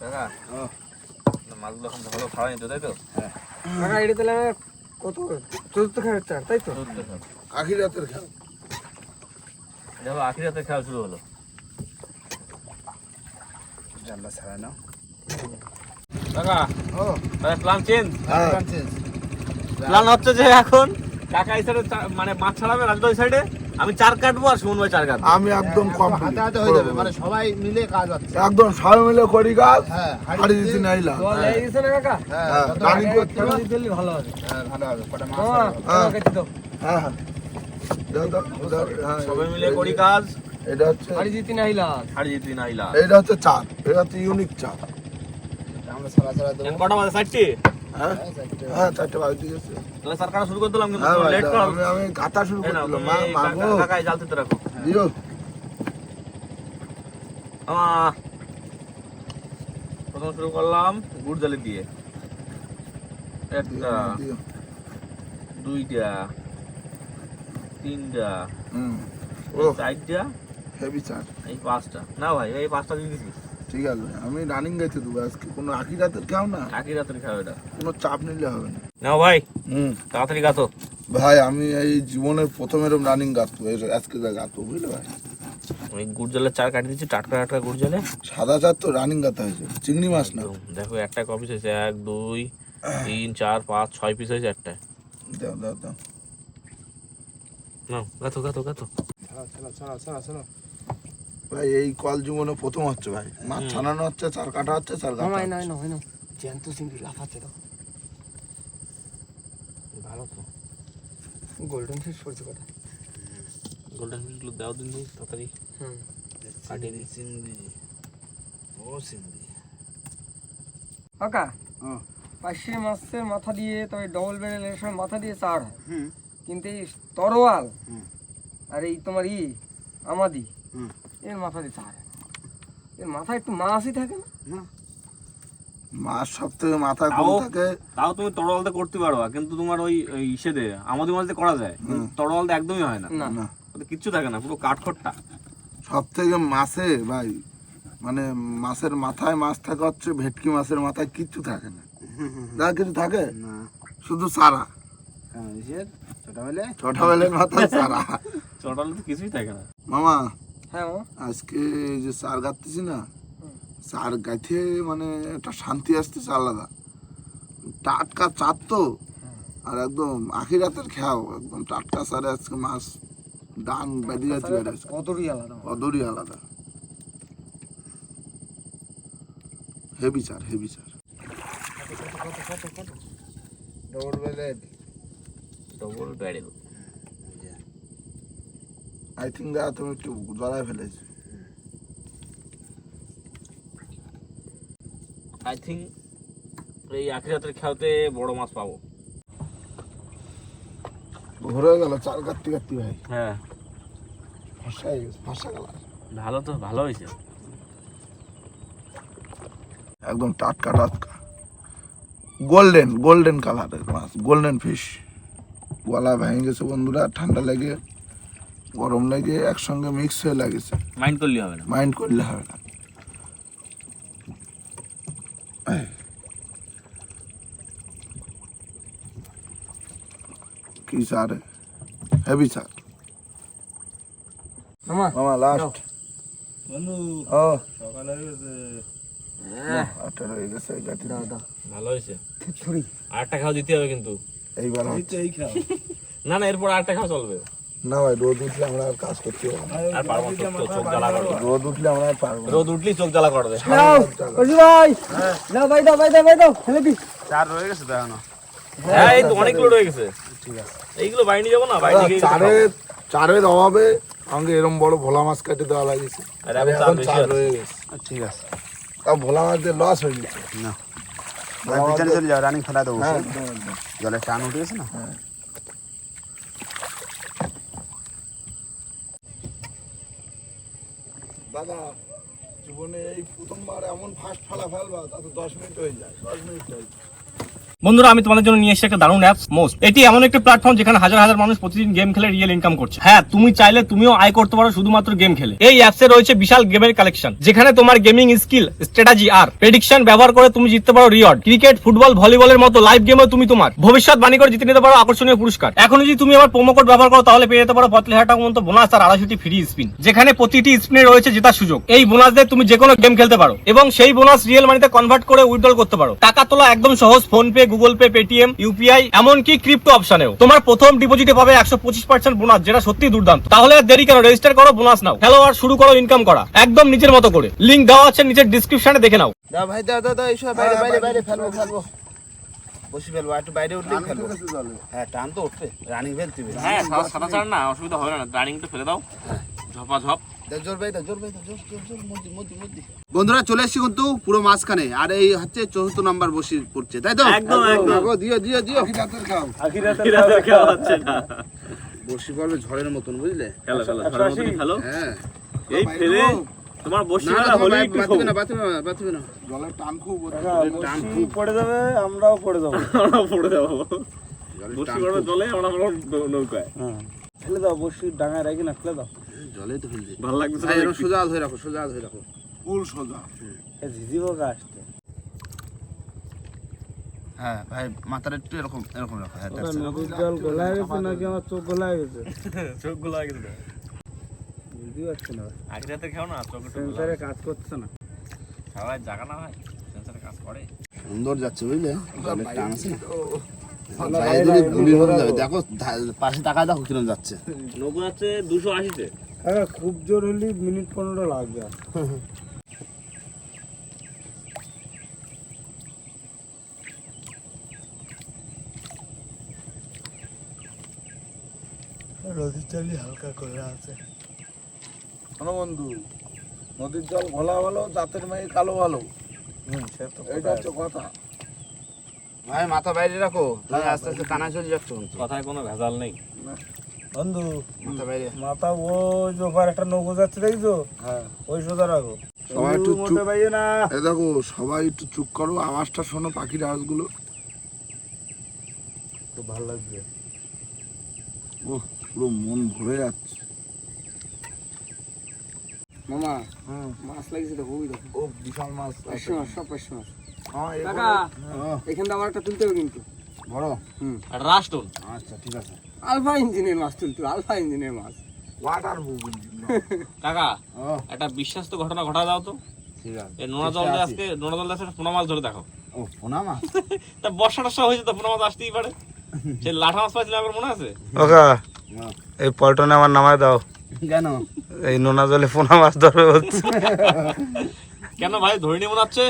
কাকা মাছগুলো এখন ভালো খাওয়া নিত তাই তো? কাকা এটা তাহলে কত? চতুর্থ খাবার চার তাই তো? চতুর্থ খাও আখি রাতের খেলা। দেখো আখি রাতে খাওয়া শুরু হলো। জানলা ছাড়া নাও। কাকা ও। তাহলে প্ল্যান চেঞ্জ হ্যাঁ। প্ল্যান হচ্ছে যে এখন কাকা এই সাইডে মানে মাছ ছাড়াবে রাজদা ওই সাইডে আমি চার কাটবো আর সুমন ভাই চার কাটবো। আমি একদম হ্যাঁ, হ্যাঁ, কমপ্লিট হাতে হয়ে যাবে মানে সবাই মিলে কাজ একদম সবাই মিলে করি কাজ হ্যাঁ, হাড়ি না কাকা? হ্যাঁ গাড়ি করতে ভালো হবে। হ্যাঁ ভালো হবে কটা মাছ হ্যাঁ। কেটে দাও হ্যাঁ হ্যাঁ। সবাই মিলে করি কাজ। এটা হচ্ছে হাড়ি হাড়ি এটা হচ্ছে চাপ এটা হচ্ছে ইউনিক চাপ। আমরা সারা সারা কটা মাছ 60 শুরু করে দিলাম কিন্তু হ্যাঁ আমি আমি শুরু করে দিলাম মা রাখো। দিও প্রথম শুরু করলাম গুড় জালি দিয়ে। একটা দুইটা তিনটা হুম। ও এই চারটা হেভি এই পাঁচটা। না ভাই এই পাঁচটা দিয়ে দিছি। ঠিক আছে। আমি রানিং গেছে দেবো আজকে কোনো আখি রাতের খাও না। একই রাতের খাও এটা। কোনো চাপ নিলে হবে না। নাও ভাই হুম। তাড়াতাড়ি গাতো। ভাই আমি এই জীবনের প্রথম এরকম রানিং গাতো আজকে যা গাতো বুঝলে ভাই? আমি গুড় জলের চার কাটি দিচ্ছি টাটকা টাটকা গুড় জলে। সাদা চার তো রানিং গাতা হয়েছে। চিংড়ি মাছ না? দেখো একটা কপিস হয়েছে। এক দুই তিন চার পাঁচ ছয় পিস হয়েছে একটা। দাও দাও দাও। নাও গাতো গাতো গাতো চলো, চলো, চলো, চলো, চলো। ভাই এই কল জীবনে প্রথম হচ্ছে ভাই। মাছ ছানানো হচ্ছে চার কাটা হচ্ছে চার কাটা মামা না হচ্ছে। না জ্যান্ত চিংড়ি লাফাচ্ছে তো। ভালো তো। গোল্ডেন ফিশ পড়ছে কথা গোল্ডেন ফিশগুলো দাও দিন দিই তাড়াতাড়ি। হুম। কাটিয়ে দিই চিংড়ি। ও চিংড়ি। কাকা হ্যাঁ। পার্শে মাছের মাথা দিয়ে তবে ডবল ব্যারেলের সময় মাথা দিয়ে চার। হয় হুম, কিন্তু এই তরোয়াল হুম। আর এই তোমার ই আমাদি হুম। এর মাথা চার হয়। এর মাথা একটু মাছই থাকে না। না, মাছ সব থেকে মাথায় কম থাকে। তাও তুমি তরোয়ালতে করতে পারো কিন্তু তোমার ওই ইসেতে আমাদের মাঝে করা যায় একদমই হয় না। না। কিচ্ছু থাকে না পুরো কাঠখোট্টা। সব থেকে মাছে ভাই মানে মাছের মাথায় মাছ থাকে হচ্ছে ভেটকি মাছের মাথায় কিচ্ছু থাকে না। যা কিছু থাকে? না। শুধু চারা। কেন, কিসের? ছোটবেলে? ছোটবেলার মাথায় চারা। চটালে তো কিছুই থাকে না। হ্যাঁ মামা আজকে যে চার গাঁথতেছি না চার গাঁথে মানে একটা শান্তি আসতেছে আলাদা। টাটকা চার তো আর একদম আখি রাতের খেয়াও একদম টাটকা চারে আজকে মাছ ডান বেঁধে যাচ্ছে বেড়ে কতরই আলাদা অদরই আলাদা। হেভি চার হেভি চার ডবল বেলের। ডবল ব্যারেল আই থিঙ্ক দা তুমি একটু জড়ায় ফেলেছি। আই থিঙ্ক এই আখি রাতের খেয়াতে বড় মাছ পাবো। ঘুরে গেল চার কাটতে কাটতে ভাই। হ্যাঁ। ফসা ফসা গেল। ভালো তো ভালো হয়েছে। একদম টাটকা টাটকা। গোল্ডেন গোল্ডেন কালারের মাছ গোল্ডেন ফিশ গলা ভেঙে গেছে বন্ধুরা ঠান্ডা লেগে। গরম লাগে একসঙ্গে মিক্স হয়ে লাগেছে। মাইন্ড করলে হবে না। মাইন্ড করলে হবে না। কি স্যার হেভি স্যার মামা। মামা লাস্ট বন্ধু, ও। সকাল হয়ে গেছে। হয়ে দাও দাও। ভালো হয়েছে। ছুরি আর একটা খাওয়া দিতে হবে কিন্তু। এইবার এই খাও। না না এরপর আর একটা খাওয়া চলবে। না ভাই রোদ উঠলে আমরা আর কাজ করতে পারব না। আর পারব না, চোখ- জ্বালা করবে। রোদ উঠলে আমরা আর পারব রোদ উঠলেই চোখ জ্বালা করবে। নাও অজু ভাই। নাও ভাই দাও ভাই দাও ভাই দাও ফেলে দি। চার রয়ে গেছে এখনও। হ্যাঁ এই তো অনেকগুলো রয়ে গেছে। ঠিক আছে। এইগুলো বাইরে যাব না গিয়ে চারের অভাবে আমাকে এরম বড় ভোলা মাছ কেটে দেওয়া লাগিয়েছে। আর এখন চার চার। রয়ে গেছে। ঠিক আছে। তাও ভোলা মাছদের লস হয়ে গেছে। না। ভাই, পিছনে চলে যাও, রানিং ফেলা দেবো। হ্যাঁ। জলের টান উঠে গেছে না? দাদা, জীবনে এই প্রথমবার এমন ফার্স্ট ফলাফল বা তাতে দশ মিনিট হয়ে যায়, দশ মিনিট হয়ে যায়। বন্ধুরা, আমি তোমাদের জন্য নিয়ে এসেছি একটা দারুণ অ্যাপস মোস্ট এটি এমন একটি প্ল্যাটফর্ম যেখানে হাজার হাজার মানুষ প্রতিদিন গেম খেলে রিয়েল ইনকাম করছে। হ্যাঁ তুমি চাইলে তুমিও আয় করতে পারো শুধুমাত্র গেম খেলে। এই অ্যাপসে রয়েছে বিশাল গেমের কালেকশন যেখানে তোমার গেমিং স্কিল স্ট্র্যাটেজি আর প্রেডিকশন ব্যবহার করে তুমি জিততে পারো রিওয়ার্ড ক্রিকেট ফুটবল ভলিবলের মতো লাইভ গেমেও তুমি তোমার। ভবিষ্যৎ বাণী করে জিতে নিতে পারো আকর্ষণীয় পুরস্কার। এখন যদি তুমি আমার প্রোমো কোড ব্যবহার করো, তাহলে পেয়ে যেতে পারো পঁয়তাল্লিশ হাজার টাকা মতো বোনাস আর আড়াইশোটি ফ্রি স্পিন যেখানে প্রতিটি স্পিনে রয়েছে জেতার সুযোগ। এই বোনাস দিয়ে তুমি যে কোনো গেম খেলতে পারো এবং সেই বোনাস রিয়েল মানিতে কনভার্ট করে উইথড্রল করতে পারো। টাকা তোলা একদম সহজ phone pay Google pay Paytm UPI এমনকি ক্রিপ্টো অপশনেও। তোমার প্রথম ডিপোজিটে পাবে একশো পঁচিশ পার্সেন্ট বোনাস যেটা সত্যি দুর্দান্ত। তাহলে আর দেরি কেন? রেজিস্টার করো বোনাস নাও। খেলো আর শুরু করো ইনকাম করা। একদম নিজের মতো করে। লিঙ্ক দেওয়া আছে নিচের ডিসক্রিপশনে দেখে নাও। দাও ভাই দাও দাও দাও এইসব বাইরে বাইরে বাইরে ফেলব ফেলব। বসি ফেলব একটু বাইরে উঠলেই ফেলব। হ্যাঁ টান তো উঠবে। রানিং ফেল হ্যাঁ সাদা চার না অসুবিধা হবে না। রানিংটা ফেলে দাও। ঝপা ঝপ বন্ধুরা চলে এসেছি কিন্তু পুরো মাঝখানে আর এই হচ্ছে চতুর্থ নাম্বার বসি পড়ছে তাই তো? একদম, একদম। দিও দিও দিও। বসি পড়বে ঝড়ের মতন বুঝলে? খেলো হ্যাঁ। এই ফেলে তোমার বসি না একটু বাঁচবে না বাঁচবে না বাঁচবে না। জলের টান খুব টান খুব। পড়ে যাবে আমরাও পড়ে যাব। আমরা পড়ে যাব। জলের বসি পড়বে খুব। আমরা বরং নৌ- নৌকায়। ফেলে দাও বসি ডাঙায় রাখি না ফেলে দাও। তো ফেলছে ভালো ভাই, সোজা ধরে রাখো সোজা ধরে রাখো। ফুল সোজা। ঝিঝি আসতে। হ্যাঁ ভাই মাথাটা একটু এরকম এরকম রাখো হ্যাঁ জল গোলায় গেছে নাকি আমার চোখ গোলায় গেছে? চোখগুলো দিতে বুঝতে পারছি না আগে রাতে খেও না চোখ সেন্সারে কাজ করছে না। সবাই জাগা না হয় সেন্সারে কাজ করে। সুন্দর যাচ্ছে বুঝলে? টান আছে না? হয়ে দেখো পাশে তাকায় দেখো কিরম যাচ্ছে। নৌকো যাচ্ছে দুশো আশিতে। কাকা খুব জোর হলে মিনিট পনেরো লাগবে। নদীর জলই হালকা করে আছে। শোনো বন্ধু নদীর জল ঘোলা ভালো জাতের মেয়ে কালো ভালো। হুম সে তো এইটা হচ্ছে কথা। ভাই মাথা বাইরে রাখো আস্তে আস্তে কানা চলে যাচ্ছ কথায় কোনো ভেজাল নেই। বন্ধু মাথা বাইরে। মাথা ওই যে ওপার একটা নৌকো যাচ্ছে দেখছ? হ্যাঁ। ওই সোজা রাখো। সবাই একটু চুপ না। এই দেখো সবাই একটু চুপ করো আওয়াজটা শোনো পাখির আওয়াজগুলো। তো ভালো লাগবে ও পুরো মন ভরে যাচ্ছে। মামা মাছ লাগিয়েছে দেখো ওই দেখো। ও বিশাল মাছ পাঁচশো মাছ সব পাঁচশো মাছ। হ্যাঁ, হ্যাঁ, এখান থেকে আমার একটা তুলতে হবে কিন্তু। বড়? আর রাস্টন আচ্ছা ঠিক আছে। আলফা ইঞ্জিনের মাছ তুলতে আলফা ইঞ্জিনের মাছ। ওয়াটার বুবুল কাকা একটা বিশ্বাস্ত ঘটনা ঘটা দাও তো। ঠিক আছে। নোনা জল আজকে নোনা জল দিয়ে পোনা মাছ ধরে দেখো ও পোনা মাছ? তা বর্ষা টর্ষা হয়েছে তো পোনা মাছ আসতেই পারে। সে লাঠা মাছ আমার মনে আছে? ওকা হ্যাঁ। এই পল্টনে আমার নামায় দাও। কেন? এই নোনা জলে পোনা মাছ ধরবে কেন ভাই ধরে নিয়ে মনে হচ্ছে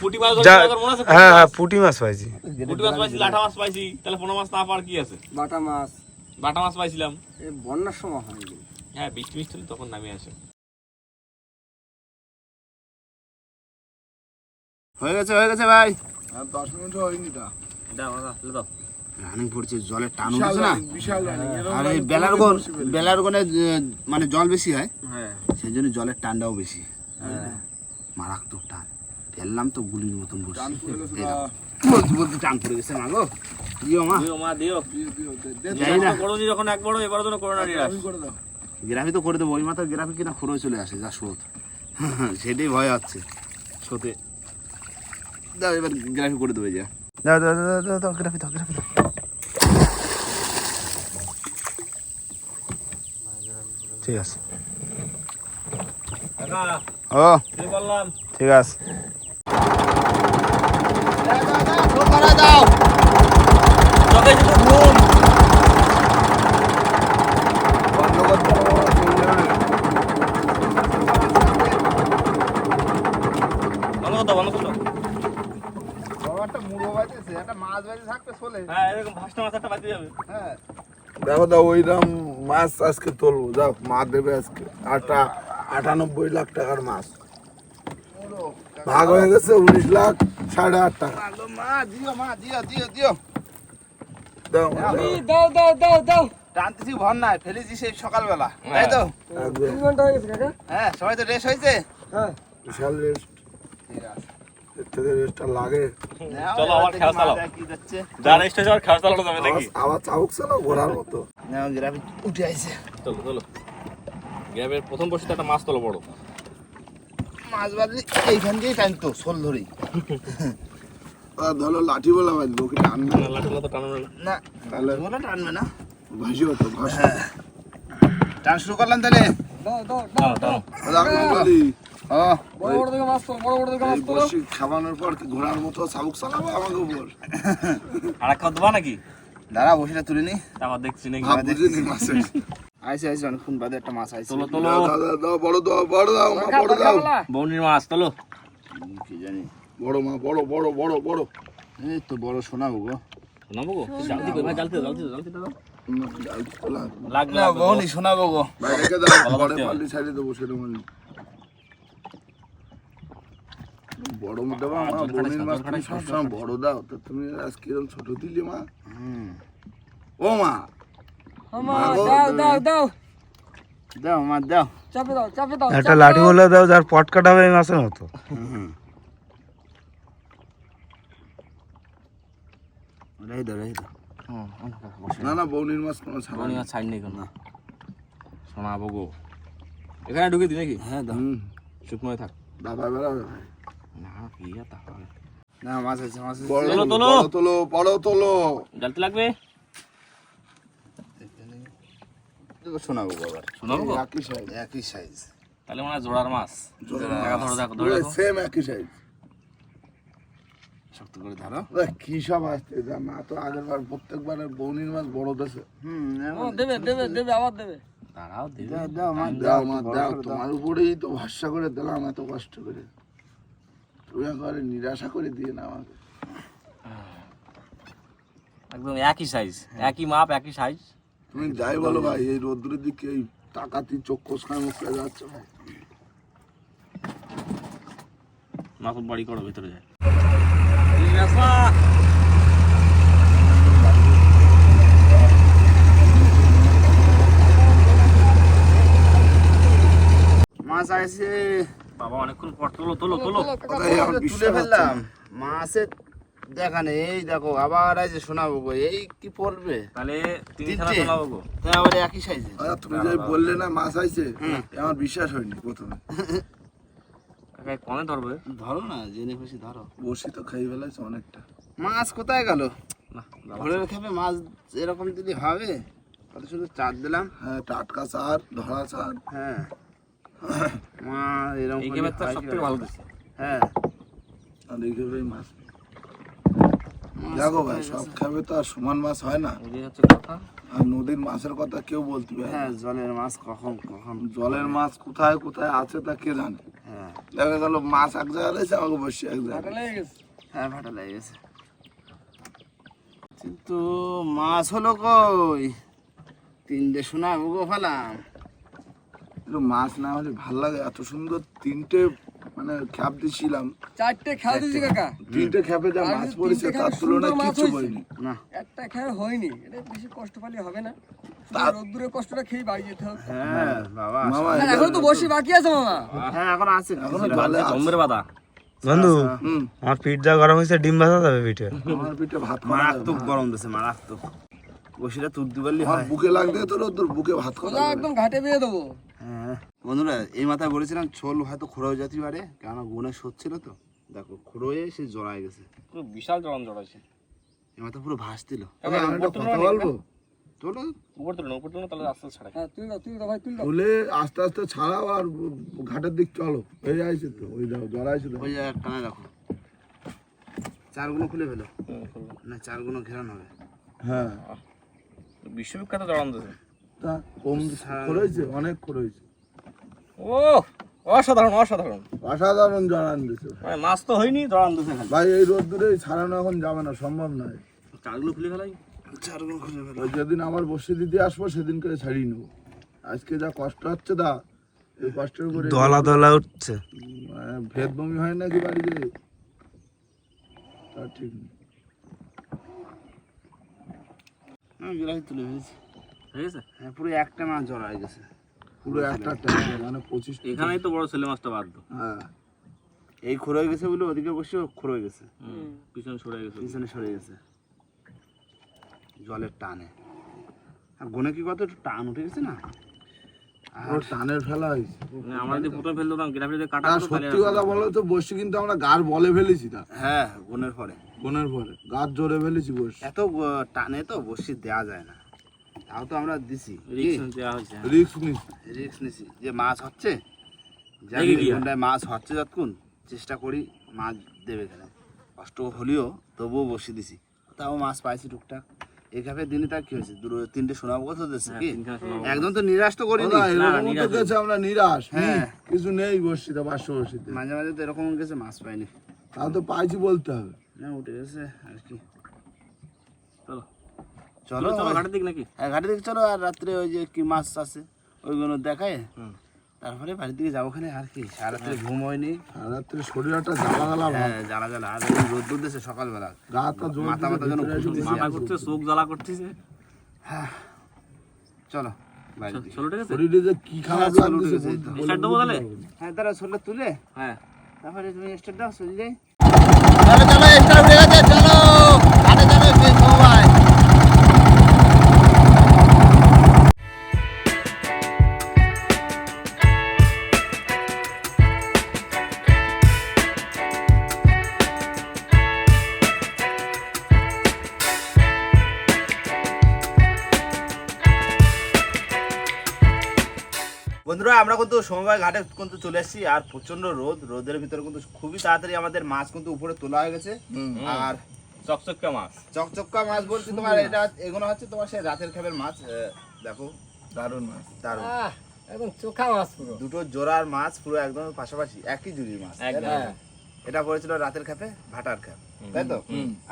পুঁটি মাছ মনে হ্যাঁ হ্যাঁ পুঁটি মাছ পাইছি। পুঁটি মাছ পাইছি লাঠা মাছ পাইছি তাহলে পোনা মাছ না পার কি আছে? বাটা মাছ। বাটা মাছ পাইছিলাম। বন্যার সময় হয় হ্যাঁ বৃষ্টি মিষ্টি তখন নামে আসে। হয়ে গেছে হয়ে গেছে ভাই। দশ মিনিট হয়নি তা। দাও দাও রানিং পড়ছে জলের টান বিশাল না? রানিং, বিশাল রানিং এরকম আর এই মানে জল বেশি হয়। হ্যাঁ। সেই জন্য জলের টানটাও বেশি। মারাত্মক টান। ফেললাম তো গুলির মতন বসে। টান পড়ে গেছে না। বলতে বলতে টান পড়ে গেছে মা গো। দিও মা। দিও মা দিও। যাই না। করো নি যখন একবারও এবার যেন করোনা নিরাশ আমি করে দাও। গ্রাফি তো করে দেবো ওই মাথার গ্রাফি কিনা খুঁড়ো চলে আসে যা স্রোত সেটাই ভয় হচ্ছে স্রোতে দাও এবার গ্রাফি করে দেবে যা। দাও দাও দাও দাও দাও গ্রাফি দাও গ্রাফি দাও। ঠিক আছে। ও। ঠিক আছে। দাও। চোখে শুধু ঘুম। হ্যাঁ এরকম একটা বাঁচিয়ে যাবে। হ্যাঁ। দেখো দাও ওইরকম মাছ আজকে তুলবো। যাও মা দেবে আজকে আটা আটানব্বই লাখ টাকার মাছ। ভাগ হয়ে গেছে উনিশ লাখ। সাড়ে আট টাকা মা দিও মা দিও। দিও দিও দাও দাও দাও দাও দাও। টানতেছি ভর নাই ফেলেছি সেই সকালবেলা। তাই তো? তিন ঘণ্টা হয়ে গেছে কাকা? হ্যাঁ সবাই তো রেস্ট হয়েছে? হ্যাঁ। বিশাল রেস্ট চলো প্রথম বসে একটা মাছ তোলো বড়। মাছ বাদলি এইখান দিয়েই টানতো ধরেই। ধরো লাঠি বলা ওকে টানবে না। লাঠি তো টানো না। তাহলে ওরা টানবে না। ভাসি হতো ভাসি টান শুরু করলাম তাহলে? বলি খাওয়ানোর পর ঘোড়ার মতো চাবুক চালাবো আমাকে উপর। আর একটা দেবা নাকি? দাঁড়া বসিটা তুলে নি। আবার দেখছি নাকি। বুঝিনি মাছের আইসে আইসে অনেকক্ষণ বাদে একটা মাছ আইসে তোলো তোলো। দাও, দাও, দাও, দাও, বড় দাও বড় দাও মা বড় দাও। বৌনির মাছ তোলো। কি জানি। বড় মা বড় বড় বড় বড়। এই তো বড় শোনাবো গো। শোনাবো গো? জালতি কই ভাই জালতি দাও, শোনাবো গো। বাইরে রেখে দাও হবে। পাল্লি ছাড়িয়ে দেবো সেরকম হলে। বড় দেবা মা খাটাইস বোনের না, মাছ তুমি না, সবসময় বড় দাও তো তুমি আজ কিরম ছোট দিলি মা? ও মা। দাও দাও দাও দাও। মা দাও। চাপে দাও চাপে দাও একটা লাঠি দাও। বলে দাও যার পট কাটাবে এই মাছের মতো রেই দাও রেই দাও না না বৌনির মাছ কোনো ছাড়া মাছ ছাড় নেই কোনো। শোনাবো গো। এখানে ঢুকে দি নাকি? হ্যাঁ দাও। হুম। থাক। দাদা ভাই না কি তা হবে। না মাছ আছে মাছ আছে। বড় তোলো, তোলো। তোলো। বড় তোলো। বড় লাগবে? শোনাবো বাবা। শোনাবো? একই সাইজ একই সাইজ তাহলে মনে হয় জোড়ার মাছ। ধরো দেখো ধরে সেম একই সাইজ শক্ত করে ধরো। কি সব আসছে যা মা তো আগের বার প্রত্যেকবার বৌনির মাছ বড় দেশে। হুম দেবে দেবে দেবে আবার দেবে। দাঁড়াও দিদি দাও দাও মা দাও মা দাও। তোমার উপরেই তো ভরসা করে দিলাম এত কষ্ট করে। তুমি একবারে নিরাশা করে দিয়ে না আমাকে। একদম একই সাইজ একই মাপ একই সাইজ তুমি যাই বলো ভাই এই রোদ্রের দিকে এই টাকাতি চোখ কোষখায় মুখে যাচ্ছে ভাই। মাছ বাড়ি করো ভিতরে যায়? মাছ আছে বাবা অনেকক্ষণ পর তোলো তোলো তোলো তুলে। ফেললাম। মাছের দেখা নেই এই দেখো আবার আছে শোনাবো গো এই কি পড়বে? তাহলে তিনখানা তিনটে? তোলাবো গো। তা আবার একই সাইজে আচ্ছা, তুমি যে বললে না মাছ আইছে আমার বিশ্বাস হয়নি প্রথমে। কাকা কনে ধরবে? ধরো না জেনে খুশি ধরো। বসি তো খাই ফেলাইছে অনেকটা। মাছ কোথায় গেল। ঘরের খেপে মাছ এরকম দিদি হবে কত শুধু চার দিলাম। হ্যাঁ টাটকা চার ধরা চার। হ্যাঁ। মা এরকম এই গেমের তো হয় সব কি থেকে করে? ভালো দিচ্ছে হ্যাঁ। আর এইভাবে মাছ। মাছ দেখো ভাই সব খাবে তো আর সমান মাছ হয় না। এই হচ্ছে কথা। আর নদীর মাছের কথা কেউ বলতে পারে হ্যাঁ জলের মাছ কখন কখন? জলের মাছ কোথায় কোথায় আছে তা কে জানে? হ্যাঁ। দেখা গেল মাছ এক জায়গায় রয়েছে আমাকে বসে এক জায়গায় হ্যাঁ ভাটা লেগে গেছে। কিন্তু মাছ হলো কই? তিনটে শোনা গো ফেলাম একটু মাছ না হলে ভালো লাগে। এত সুন্দর তিনটে মানে খ্যাপ দিছিলাম চারটে খেলা দিয়েছি কাকা। তিনটে খ্যাপে যা মাছ পড়েছে তার তুলনায় কিছু হয়নি। না। একটা খেয়ে হয়নি। এটা বেশি কষ্ট পালে হবে না। শুধু কষ্টটা খেয়ে বাড়ি যেতে হবে। হ্যাঁ বাবা। এখন তো বসে বাকি আছে মামা। হ্যাঁ এখন আছে। এখনও জলে আছে। বাদা। বন্ধু আমার পিঠ যা গরম হয়েছে ডিম ভাজা যাবে পিঠে। আমার পিঠে ভাত মারাত্মক গরম দিছে মারাত্মক। বসিটা তুলতে পারলি হয়। বুকে লাগবে তোর বুকে ভাত করা একদম ঘাটে বেয়ে দেবো। বন্ধুরা এই মাথায় বলেছিলাম ছোল হয়তো খুঁড়ো হয়ে যেতে পারে কেন গুনে সচ্ছিল তো। দেখো খুঁড়ো সে জড়ায় গেছে। পুরো বিশাল জড়ান জড়াইছে। এই মাথা পুরো ভাসছিল। কথা বলব চলো উপর তুলো। উপর তুলো তাহলে আস্তে আস্তে হ্যাঁ তুই দাও তুই দাও ভাই তুই দাও তুলে আস্তে আস্তে ছাড়াও আর ঘাটের দিক চলো। এই আইছে তো ওই জড়াইছে তো চারগুলো খুলে ফেলো। না চারগুলো ঘেরানো হবে। হ্যাঁ। বিশ্ববিখ্যাত জড়ান দিয়েছে তা কম করেছে অনেক করেছে ও অসাধারণ অসাধারণ। অসাধারণ জড়ান দিছে। মানে মাছ তো হয়নি জড়ান খালি। ভাই এই রোদ্দুরে ছাড়ানো এখন যাবে না সম্ভব নয়। চারগুলো খুলে ফেলাই। চারগুলো খুলে ফেলো ওই যেদিন আমার বসে দিতে আসব সেদিন করে ছাড়িয়ে নেব। আজকে যা কষ্ট হচ্ছে দা এই কষ্টের উপরে দলা দলা উঠছে। আহ, ভেদ বমি হয় নাকি বাড়িতে? তা ঠিক নেই। আমি তুলে ফেলেছি। ঠিক আছে? হ্যাঁ পুরো একটা মাছ জড়ায় গেছে। পুরো একটা মানে পঁচিশ এখানেই তো বড় ছেলে মাছটা বাদ হ্যাঁ। এই খোর হয়ে গেছে বলে ওদিকে বসে খোর হয়ে গেছে। পিছনে সরে গেছে। পিছনে সরে গেছে। জলের টানে। আর গনে কি কত একটু টান উঠে গেছে না? ওর টানের ফেলা হয়েছে। মানে আমরা যদি গ্রাফে যদি কাটা আর সত্যি কথা বলো তো বসছি কিন্তু আমরা গার বলে ফেলেছি না হ্যাঁ গনের পরে। বোনের পরে। গার জোরে ফেলেছি বসছি এত টানে তো বসি দেওয়া যায় না। তাও তো আমরা দিছি। রিক্স রিক্স নিছি। যে মাছ হচ্ছে জানি হয়। কোনটায় মাছ হচ্ছে যতক্ষণ চেষ্টা করি মাছ দেবে কেন। কষ্ট হলেও তবুও বসে দিছি। তাও মাছ পাইছি টুকটাক। এভাবে দিনে তার কি হয়েছে? দুটো তিনটে শোনাবো কথা দিচ্ছে কি? একদম তো নিরাশ তো করিনি। আমরা নিরাশ। হ্যাঁ। কিছু নেই বসছিতে পাঁচশো বসিতে। মাঝে মাঝে তো এরকম গেছে মাছ পাইনি। তাও তো পাইছি বলতে হবে। না উঠে গেছে আর কি। চলো। চলো চলো ঘাটের দিক নাকি? হ্যাঁ, ঘাটে দিকে চলো আর রাত্রে ওই যে কি মাছ আছে ওইগুলো দেখায়। তারপরে বাড়ির দিকে যাব ওখানে আর কি? সারাত্রে ঘুম হয়নি। আর রাত্রে শরীর একটা জ্বালা জ্বালা হ্যাঁ জ্বালা জ্বালা আর রোদ রোদ দিয়েছে সকালবেলা। মাথা মাথা যেন মাথা করছে চোখ জ্বালা করতেছে। চলো চলো ঠিক আছে? শরীরে যে কি খারাপ হ্যাঁ, স্টার্ট দেবো তাহলে হ্যাঁ তারা শরীরটা তুলে। হ্যাঁ। তারপরে তুমি স্টার্ট দাও চলে যাই। চলো চলো স্টার্ট আমরা কিন্তু সমবায় ঘাটে কিন্তু চলে এসেছি আর প্রচণ্ড রোদ। রোদের ভিতরে কিন্তু খুবই তাড়াতাড়ি আমাদের মাছ কিন্তু উপরে তোলা হয়ে গেছে। আর চকচকা মাছ। চকচক্কা মাছ বলছি তোমার এটা এগুলো হচ্ছে তোমার সেই রাতের খাবের মাছ দেখো দারুণ মাছ দারুণ। একদম চোখা মাছ পুরো। দুটো জোড়ার মাছ পুরো একদম পাশাপাশি একই জুড়ির মাছ? হ্যাঁ। এটা পড়েছিল রাতের খাপে ভাটার খাপ তাই তো?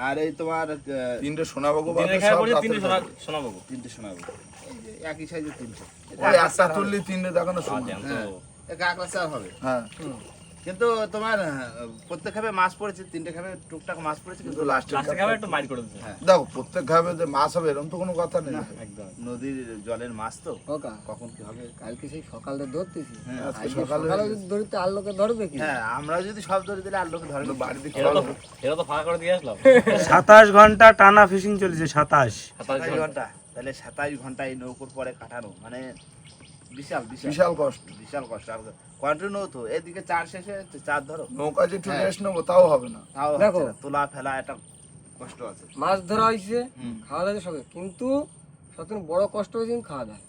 আর এই তোমার আহ, তিনটে সোনা বাবু দিনের খায় পড়ে তিনটে শোনাবো তিনটে যে একই তিনটে। ওই একটা তুললি তিনটে দেখানো সমান। হ্যাঁ। একা হবে। হ্যাঁ। কিন্তু তোমার প্রত্যেক খাবে মাছ পড়েছে তিনটে খাবে টুকটাক মাছ পড়েছে কিন্তু লাস্টে লাস্টে খাবে একটু মাইর করে দিচ্ছে দেখো প্রত্যেক খাবে যে মাছ হবে এরকম তো কোনো কথা নেই। একদম। নদীর জলের মাছ তো। কখন কি হবে? কালকে সেই সকালে ধরতেছি। হ্যাঁ, সকালে ধরিতে আর লোকে ধরবে কি? হ্যাঁ আমরা যদি সব ধরে দিলে আর লোকে ধরে বাড়িতে তো এটা তো ফাঁকা করে দিয়ে আসলাম সাতাশ ঘণ্টা টানা ফিশিং চলেছে সাতাশ সাতাশ। সাতাশ ঘণ্টা। তাহলে সাতাশ ঘণ্টা এই নৌকোর পরে কাটানো মানে বিশাল বিশাল। বিশাল কষ্ট। বিশাল কষ্ট। আর কন্টিনিউ তো এদিকে চার শেষে চার ধরো। নৌকা যে একটু হ্যাঁ। রেস্ট নেব তাও হবে না। তাও দেখো। তোলা ফেলা একটা কষ্ট আছে। মাছ ধরা হয়েছে খাওয়া দাওয়া সঙ্গে কিন্তু সত্যি বড় কষ্ট হয়েছে কিন্তু খাওয়া দাওয়া।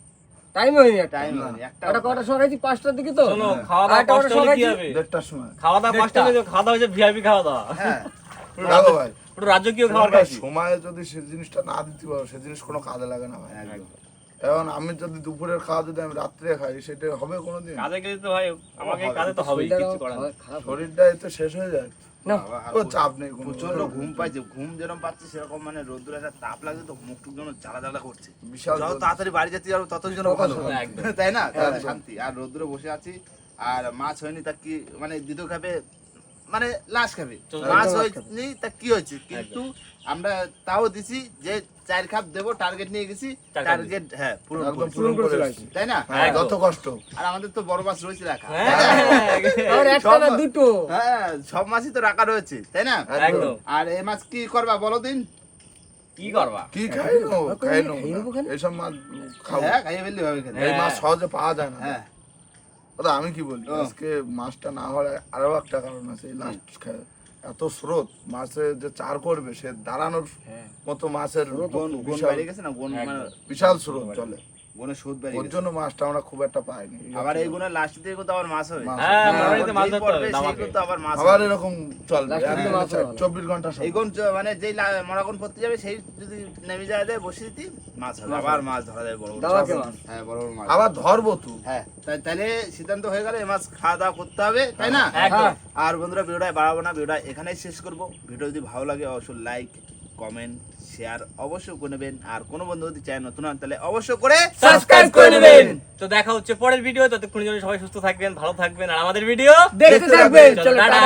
টাইম হয়নি টাইম একটা একটা কটার সময় খাইছি পাঁচটার দিকে তো। শোনো খাওয়া দাওয়া কষ্ট হলে কি হবে? দেড়টার সময়। খাওয়া দাওয়া কষ্ট হলে খাওয়া দাওয়া হচ্ছে ভিআইপি খাওয়া দাওয়া। হ্যাঁ। ভাই। পুরো রাজকীয় খাবার খাইছি সময়ে যদি সে জিনিসটা না দিতে পারো সে জিনিস কোনো কাজে লাগে না ভাই। এখন আমি যদি দুপুরের খাওয়া যদি আমি রাত্রে খাই সেটা হবে কোনোদিন? কাজে গেলে তো ভাই আমাকে কাজে তো হবেই কিছু করার শরীরটা এতে শেষ হয়ে যায়। না। ও চাপ নেই প্রচণ্ড ঘুম পাইছে ঘুম যেরকম পাচ্ছে সেরকম মানে রোদ্দুর একটা তাপ লাগছে তো মুখ টুক যেন জ্বালা জ্বালা করছে। বিশাল যত তাড়াতাড়ি বাড়ি যেতে পারব ততই যেন ভালো। তাই না? শান্তি। আর রোদ্দুরে বসে আছি আর মাছ হয়নি তা কি মানে দ্বিতীয় খাবে? মানে লাশ খাবে। মাছ হয়নি তা কি হয়েছে? কিন্তু আমরা তাও দিছি যে চার খাপ দেবো টার্গেট নিয়ে গেছি টার্গেট হ্যাঁ পূরণ করে তাই না? হ্যাঁ। যত কষ্ট। আর আমাদের তো বড় মাছ রয়েছে রাখা। হ্যাঁ, একটা না দুটো। হ্যাঁ সব মাছই তো রাখা রয়েছে তাই না? আর এই মাছ কি করবা বলো দিন? কি করবা? কি খাই নো। খাই নো খাই নেব মাছ খাব। হ্যাঁ খাইয়ে ফেললে হবে এই মাছ সহজে পাওয়া যায় না। হ্যাঁ। দাদা আমি কি বলি? আজকে মাছটা না হওয়ার আরও একটা কারণ আছে লাস্ট এত স্রোত মাছের যে চার করবে সে দাঁড়ানোর মতো মাছের মানে বিশাল স্রোত চলে। গুণে সুদ বেড়ে ওর জন্য মাছটা আমরা খুব একটা পাইনি। আবার এই গুণের লাস্ট দিয়ে কিন্তু আবার মাছ হবে। হ্যাঁ মাছ ধরতে পড়বে হবে সেই দামাকে কিন্তু আবার মাছ আবার এরকম চলবে। Last এর দিকে মাছ হবে না। চব্বিশ ঘণ্টা এই গুণ মানে যেই লা- পড়তে যাবে সেই যদি নেমে যায় দেয় বসে দিতি মাছ হবে। আবার মাছ ধরা যায় বড় বড় মাছ। মাছ। হ্যাঁ বড় বড় মাছ। আবার ধরবো তো। হ্যাঁ তাহলে সিদ্ধান্ত হয়ে গেল এই মাছ খাওয়া দাওয়া করতে হবে তাই না? আর বন্ধুরা ভিডিওটা বাড়াবো না ভিডিওটা এখানেই শেষ করব। ভিডিও যদি ভালো লাগে অবশ্যই লাইক কমেন্ট শেয়ার অবশ্যই করে নেবেন। আর কোনো বন্ধু যদি চায় নতুন হন তাহলে অবশ্যই করে সাবস্ক্রাইব করে নেবেন। তো দেখা হচ্ছে পরের ভিডিও ততক্ষণ জন্য সবাই সুস্থ থাকবেন ভালো থাকবেন। আর আমাদের ভিডিও দেখতে থাকবেন। টাটা।